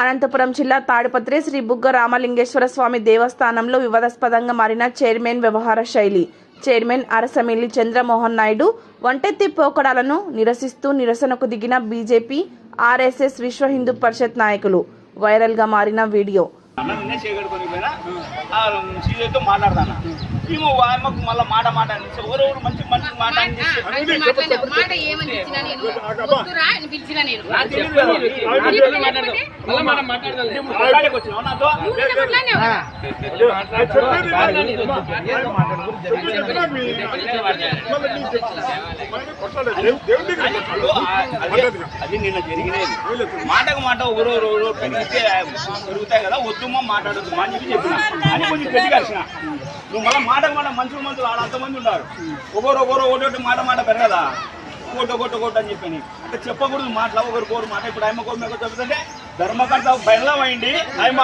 అనంతపురం జిల్లా తాడిపత్రి శ్రీ బుగ్గ రామలింగేశ్వర స్వామి దేవస్థానంలో వివాదాస్పదంగా మారిన చైర్మన్ వ్యవహార శైలి. చైర్మన్ అరసమిల్లి చంద్రమోహన్ నాయుడు వంటెత్తి పోకడాలను నిరసిస్తూ నిరసనకు దిగిన బీజేపీ ఆర్ఎస్ఎస్ విశ్వ హిందూ పరిషత్ నాయకులు. వైరల్గా మారిన వీడియో. మేము ఆయమ్మకు మళ్ళీ మాట మాట అని ఎవరు ఎవరు మంచి మంచి మాట అదే- అది? నిన్న జరిగినది మాటకు మాట పెరిగితే పెరుగుతాయి కదా వద్దుమా మాట్లాడద్దు అని చెప్పి చెప్పిన. అని కొంచెం నువ్వు మళ్ళీ మాటకు మాట మనుషులు మనుషులు ఆడ అంతమంది ఉన్నారు. ఒకరు ఒకరు ఒకటి మాట మాట పెరగదా? కొట్ట కొట్ట కొట్ట అని చెప్పని అంటే చెప్పకూడదు మాటలు ఒకరు కోరు మాట. ఇప్పుడు ఆయమ్మ కోరు మీకు చెప్తుంటే ధర్మకర్త బయలుదేరం అయింది. ఆయమ్మ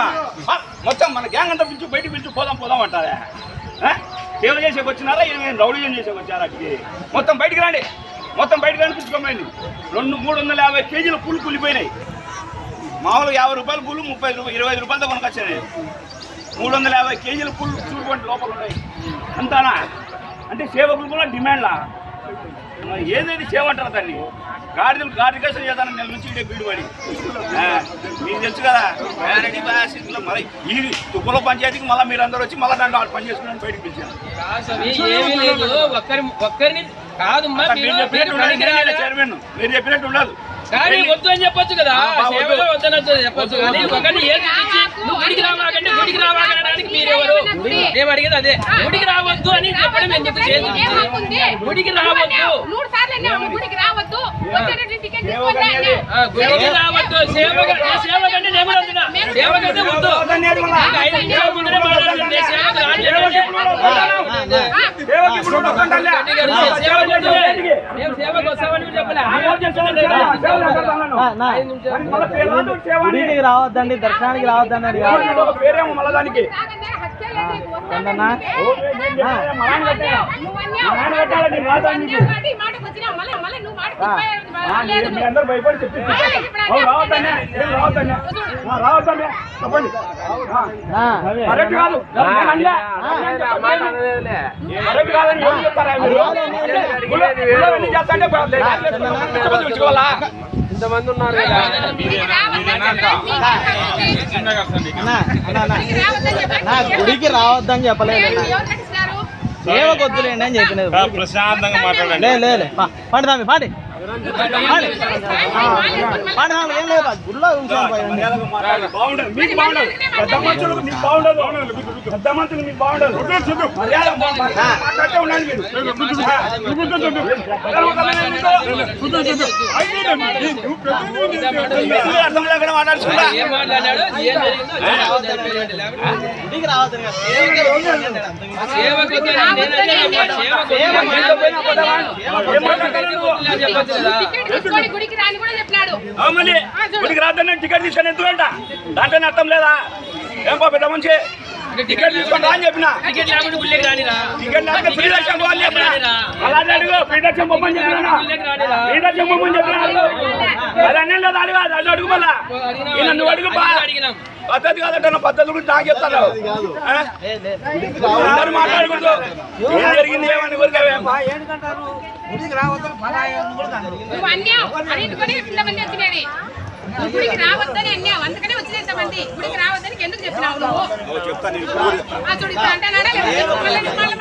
మొత్తం మన గ్యాంగ్ అంతా పిలిచి బయటికి పిలిచి పోదాం పోదాం అంటారా. సేవ చేసేకి వచ్చినారా? ఏమైనా రౌడీజం చేసేకి వచ్చారా అక్కడికి? మొత్తం బయటికి రండి. మొత్తం బయటకు కనిపించుకోమైంది రెండు మూడు వందల యాభై కేజీల పులు కూలిపోయినాయి మామూలుగా యాభై రూపాయల పులు ముప్పై రూపాయలు ఇరవై ఐదు రూపాయలతో కొనుకొచ్చినాయి మూడు వందల యాభై కేజీల పులు చూడుకోండి లోపల ఉన్నాయి. అంతానా? అంటే సేవకులు కూడా డిమాండ్లా? ఏదేది చేయమంటారు దాన్ని. గాడిదలు గాడికేసం చేద్దాను నెల నుంచి ఇడే బీడుపడి ఆ, మీకు తెలుసు కదా? గ్యారెంటీ మరి. ఇది తుప్పల పంచాయతీకి మళ్ళీ మీరు అందరూ వచ్చి మళ్ళీ దాంట్లో పని చేసుకుని బయటకు రాలే. చైర్మన్. మీరు చెప్పినట్టు ఉండదు కానీ వద్దు అని చెప్పొచ్చు కదా. చెప్పొచ్చు. కానీ ఏది నువ్వు గుడికి రావాకంటే గుడికి రావాకనడానికి మీరెవరు మేము అడిగేది అదే. గుడికి రావద్దు అని చెప్పడం ఎందుకు? చేసి నీకేం హక్కు ఉంది? గుడికి రావద్దు. గుడికి రావద్దు. గుడికి రావద్దు. సేవ సేవ కంటే నేను సేవ కంటే వద్దు. ఐదు నిమిషాల ముందరే మాట్లాడుతుంది నేను సేవకు గుడికి రావద్దండి దర్శనానికి రావద్దండి పేరేమో మళ్ళా దానికి. అందరూ భయపడి చెప్పి రావద్దనే ఏం చెప్పండి కరెక్ట్ కాదు కరెక్ట్ కాదని చెప్తారా మీరు? గుళ్ళో- గుళ్ళో ఇంతమంది ఉన్నారు కదా. నా గుడికి రావద్దని చెప్పలేదు ఎవరు అన్నా. ఎవరు కట్టిస్తారు? సేవకు వద్దులేండి అని చెప్పినది ప్రశాంతంగా మాట్లాడండి లే లే లే పా- పాడి తమ్మి ఏం లేదు బాగుండదు మీకు బాగుండదు పెద్ద మనుషులకు మీకు బాగుండదు పెద్ద మనుషులు మీకు బాగుండదు అర్థం లేకుండా ఏం మాట్లాడాడు ఏం జరిగిందో గుడికి రాని కూడా చెప్పినాడు. ఆ మళ్ళీ గుడికి రాద్దని టికెట్ తీసుకొని ఎందుకంట? దాంట్లోనే అర్థం లేదా? ఏం పెద్ద మంచి టికెట్ తీసుకొని రా అని చెప్పిన. టికెట్ లేకుండా గుళ్ళకి రానిరా టికెట్ లేకపోతే ఫ్రీ దర్శనం పోవాలి చెప్పిన. అలాంటి అడుగు ఫ్రీ దర్శనం పొమ్మని చెప్పిన ఫ్రీ దర్శనం పొమ్మని చెప్పిన. అది అన్నీ లేదు అడుగు అది అడుగు మళ్ళా. ఈయన నువ్వు అడుగు బా. అడిగినాం పద్ధతి కాదంటే నా పద్ధతి గురించి నాకు చెప్తాను. అందరూ మాట్లాడకూడదు. ఏం జరిగింది ఏమని నువ్వు అన్యావు అన్నింటికొని ఇంతమంది గుడికి రావద్దని అన్యావు అందుకనే వచ్చింది ఇంతమంది. గుడికి రావద్దని ఎందుకు చెప్పినావు నువ్వు? చూడు లేకపోతే అంటాడంట.